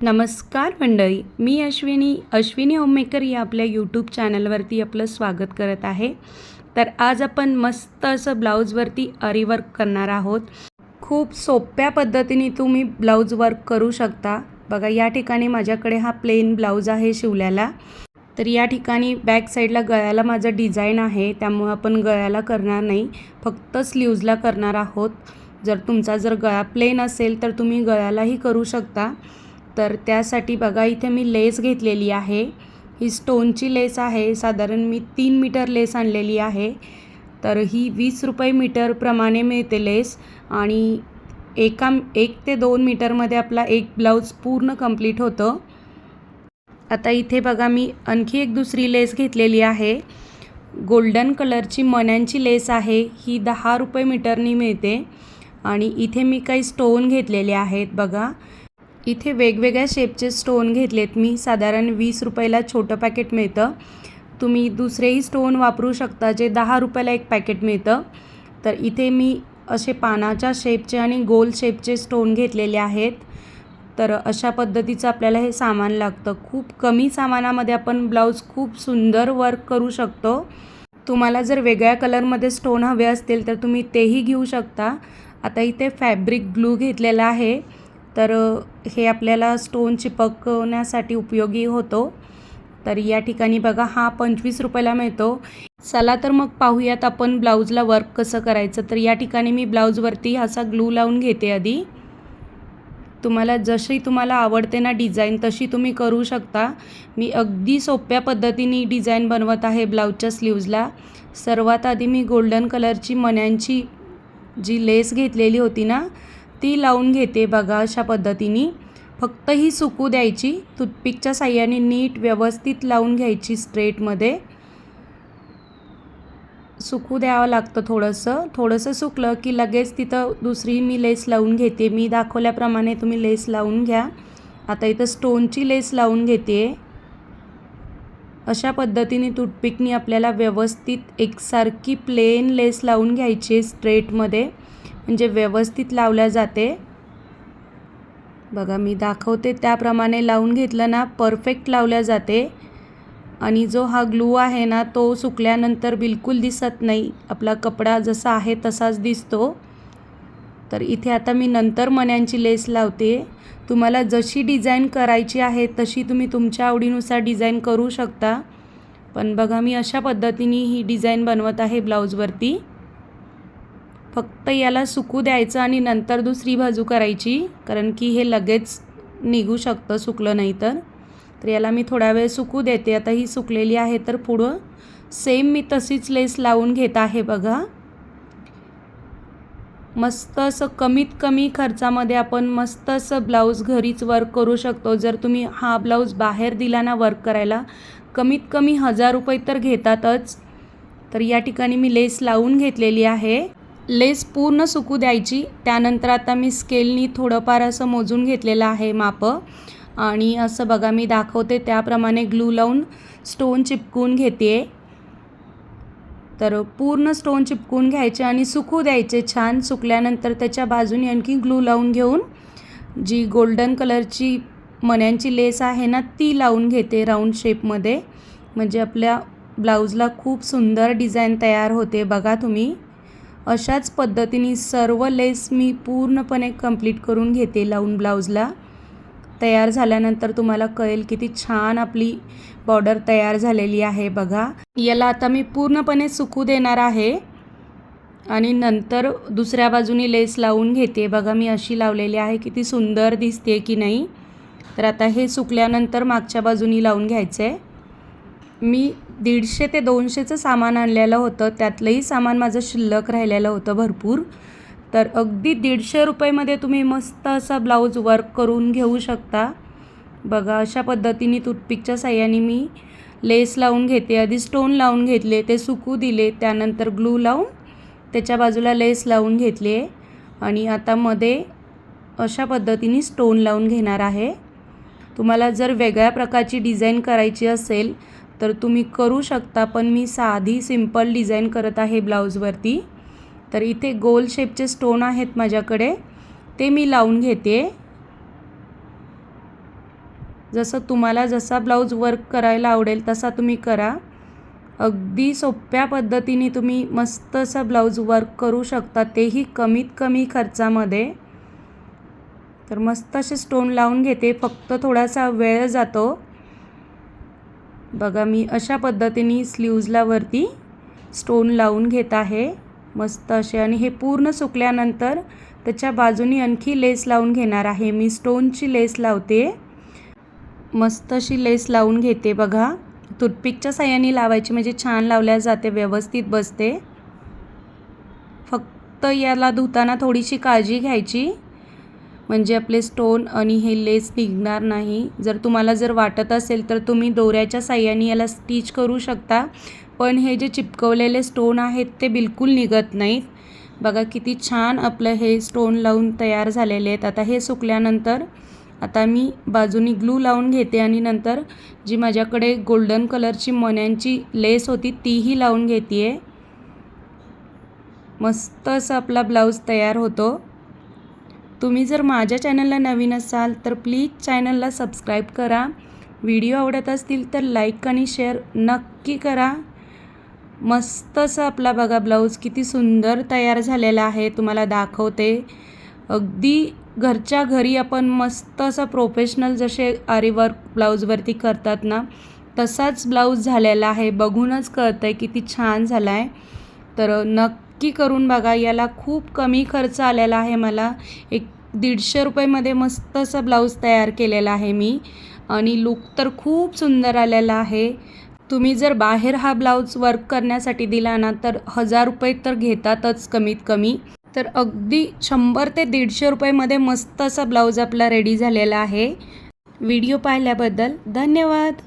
नमस्कार मंडळी मी अश्विनी अश्विनी होममेकर या आपल्या यूट्यूब चॅनलवरती आपलं स्वागत करत आहे. तर आज आपण मस्त असं ब्लाऊजवरती अरीवर्क करणार आहोत. खूप सोप्या पद्धतीने तुम्ही ब्लाऊज वर्क करू शकता. बघा या ठिकाणी माझ्याकडे हा प्लेन ब्लाऊज आहे शिवल्याला. तर या ठिकाणी बॅक साईडला गळ्याला माझं डिझाईन आहे त्यामुळं आपण गळ्याला करणार नाही. फक्त स्लीव्जला करणार आहोत. जर तुमचा जर गळा प्लेन असेल तर तुम्ही गळ्यालाही करू शकता. तर त्यासाठी बघा इथे मी लेस घेतलेली आहे. ही स्टोनची लेस आहे. साधारण मी तीन मीटर लेस आणलेली आहे. तर ही वीस रुपये मीटरप्रमाणे मिळते लेस. आणि एका एक ते दोन मीटरमध्ये आपला एक ब्लाऊज पूर्ण कंप्लीट होतं. आता इथे बघा मी आणखी एक दुसरी लेस घेतलेली आहे. गोल्डन कलरची मण्यांची लेस आहे. ही दहा रुपये मीटरनी मिळते. आणि इथे मी काही स्टोन घेतलेले आहेत बघा. इथे वेगवेगळ्या शेपचे स्टोन घेतलेत. मी साधारण वीस रुपयाला छोटं पॅकेट मिळतं. तुम्ही दुसरेही स्टोन वापरू शकता जे दहा रुपयाला एक पॅकेट मिळतं. तर इथे मी असे पानाच्या शेपचे आणि गोल शेपचे स्टोन घेतलेले आहेत. तर अशा पद्धतीचं आपल्याला हे सामान लागतं. खूप कमी सामानामध्ये आपण ब्लाऊज खूप सुंदर वर्क करू शकतो. तुम्हाला जर वेगळ्या कलरमध्ये स्टोन हवे असतील तर तुम्ही तेही घेऊ शकता. आता इथे फॅब्रिक ग्लू घेतलेला आहे. तर हे आपल्याला स्टोन चिपकवण्यासाठी उपयोगी होतो. तर या ठिकाणी बघा हा पंचवीस रुपयाला मिळतो. चला तर मग पाहूयात आपण ब्लाऊजला वर्क कसं करायचं. तर या ठिकाणी मी ब्लाऊजवरती असा ग्लू लावून घेते आधी. तुम्हाला जशी तुम्हाला आवडते ना डिझाईन तशी तुम्ही करू शकता. मी अगदी सोप्या पद्धतीने डिझाईन बनवत आहे ब्लाऊजच्या स्लीव्जला. सर्वात आधी मी गोल्डन कलरची मण्यांची जी लेस घेतलेली होती ना ती लावून घेते बघा अशा पद्धतीने. फक्त ही सुकू द्यायची. टूथपिकच्या साह्याने नीट व्यवस्थित लावून घ्यायची स्ट्रेटमध्ये सुकू द्यावं लागतं थोडंसं. थोडंसं सुकलं की लगेच तिथं दुसरी मी लेस लावून घेते. मी दाखवल्याप्रमाणे तुम्ही लेस लावून घ्या. आता इथं स्टोनची लेस लावून घेते. अशा पद्धतीने टूथपिकनी आपल्याला व्यवस्थित एकसारखी प्लेन लेस लावून घ्यायची स्ट्रेटमध्ये म्हणजे व्यवस्थित लावल्या जाते. बघा मी दाखवते. त्याप्रमाणे लावून घेतलं ना परफेक्ट लावल्या जाते. आणि जो हा ग्लू आहे ना तो सुकल्यानंतर बिलकुल दिसत नाही. आपला कपडा जसा आहे तसाच दिसतो. तर इथे आता मी नंतर मण्यांची लेस लावते. तुम्हाला जशी डिझाईन करायची आहे तशी तुम्ही तुमच्या आवडीनुसार डिझाईन करू शकता. पण बघा मी अशा पद्धतीने ही डिझाईन बनवत आहे ब्लाऊजवरती. फक्त याला सुकू द्यायचं आणि नंतर दुसरी बाजू करायची कारण की हे लगेच निघू शकतं सुकलं नाही तर. तर याला मी थोडा वेळ सुकू देते. आता ही सुकलेली आहे तर पुढं सेम मी तशीच लेस लावून घेत आहे बघा. मस्त असं कमीत कमी खर्चामध्ये आपण मस्त असं ब्लाऊज घरीच वर्क करू शकतो. जर तुम्ही हा ब्लाऊज बाहेर दिला ना वर्क करायला कमीत कमी हजार रुपये तर घेतातच. तर या ठिकाणी मी लेस लावून घेतलेली आहे. लेस पूर्ण सुकू द्यायची. त्यानंतर आता मी स्केलनी थोडंफार असं मोजून घेतलेलं आहे मापं. आणि असं बघा मी दाखवते त्याप्रमाणे ग्लू लावून स्टोन चिपकून घेते तर पूर्ण स्टोन चिपकून घ्यायचे आणि सुकू द्यायचे छान. सुकल्यानंतर त्याच्या बाजूने आणखी ग्लू लावून घेऊन जी गोल्डन कलरची मण्यांची लेस आहे ना ती लावून घेते राऊंड शेपमध्ये. म्हणजे आपल्या ब्लाऊजला खूप सुंदर डिझाईन तयार होते बघा तुम्ही. अशाच पद्धतीने सर्व लेस मी पूर्णपणे कंप्लीट करून घेते लावून ब्लाऊजला. तयार झाल्यानंतर तुम्हाला कळेल किती छान आपली बॉर्डर तयार झालेली आहे बघा. याला आता मी पूर्णपणे सुकू देणार आहे. आणि नंतर दुसऱ्या बाजूने लेस लावून घेते. बघा मी अशी लावलेली आहे. किती सुंदर दिसते की नाही. तर आता हे सुकल्यानंतर मागच्या बाजूनी लावून घ्यायचं आहे मी दीडशे ते दोनशेचं सामान आणलेलं होतं. त्यातलंही सामान माझं शिल्लक राहिलेलं होतं भरपूर. तर अगदी दीडशे रुपयेमध्ये तुम्ही मस्त असा ब्लाऊज वर्क करून घेऊ शकता. बघा अशा पद्धतीने टूथपिकच्या साह्याने मी लेस लावून घेते. आधी स्टोन लावून घेतले ते सुकू दिले त्यानंतर ग्लू लावून त्याच्या बाजूला लेस लावून घेतले. आणि आता मध्ये अशा पद्धतीने स्टोन लावून घेणार आहे. तुम्हाला जर वेगळ्या प्रकारची डिझाईन करायची असेल तर तुम्ही करू शकता पण मी साधी सिंपल डिझाईन करत आहे ब्लाऊजवरती. तर इथे गोल शेपचे स्टोन आहेत माझ्याकडे. ते मी लावून घेते. जसं तुम्हाला जसा ब्लाऊज वर्क करायला आवडेल तसा तुम्ही करा. अगदी सोप्या पद्धतीने तुम्ही मस्त असा ब्लाऊज वर्क करू शकता तेही कमीत कमी खर्चामध्ये. तर मस्त असे स्टोन लावून घेते फक्त थोडासा वेळ जातो. बघा मी अशा पद्धतीने स्लीव्जला वरती स्टोन लावून घेत आहे. मस्त असे. आणि हे पूर्ण सुकल्यानंतर त्याच्या बाजूनी आणखी लेस लावून घेणार आहे. मी स्टोनची लेस लावते. मस्त अशी लेस लावून घेते बघा. टूथपिकच्या साह्याने लावायची म्हणजे छान लावल्या जाते व्यवस्थित बसते. फक्त याला धुताना थोडीशी काळजी घ्यायची. म्हणजे आपले स्टोन आणि हे लेस निघणार नाही. जर तुम्हाला जर वाटत असेल तर तुम्ही दोऱ्याच्या साह्याने याला स्टिच करू शकता. पण हे जे चिपकवलेले स्टोन आहेत ते बिलकुल निघत नाहीत. बघा किती छान आपलं हे स्टोन लावून तयार झालेले आहेत. आता हे सुकल्यानंतर आता मी बाजूनी ग्लू लावून घेते आणि नंतर जी माझ्याकडे गोल्डन कलरची मण्यांची लेस होती तीही लावून घेते आहे मस्त असं आपला ब्लाऊज तयार होतो. तुम्ही जर माझ्या चॅनलला नवीन असाल तर प्लीज चॅनलला सबस्क्राईब करा. व्हिडिओ आवडत असतील तर लाईक आणि शेअर नक्की करा. मस्त असं आपला बघा ब्लाऊज किती सुंदर तयार झालेला आहे तुम्हाला दाखवते. अगदी घरच्या घरी आपण मस्त असं प्रोफेशनल जसे आरीवर्क ब्लाऊजवरती करतात ना तसाच ब्लाऊज झालेला आहे. बघूनच कळतं आहे किती छान झाला आहे तर नक्की करून बघा. याला खूप कमी खर्च आलेला आहे मला. एक दीडशे रुपयेमध्ये मस्त असा ब्लाऊज तयार केलेला आहे मी. आणि लुक तर खूप सुंदर आलेला आहे. तुम्ही जर बाहेर हा ब्लाऊज वर्क करण्यासाठी दिला ना तर हजार रुपये तर घेतातच कमीत कमी. तर अगदी शंभर ते दीडशे रुपयेमध्ये मस्त असा ब्लाऊज आपला रेडी झालेला आहे. व्हिडिओ पाहिल्याबद्दल धन्यवाद.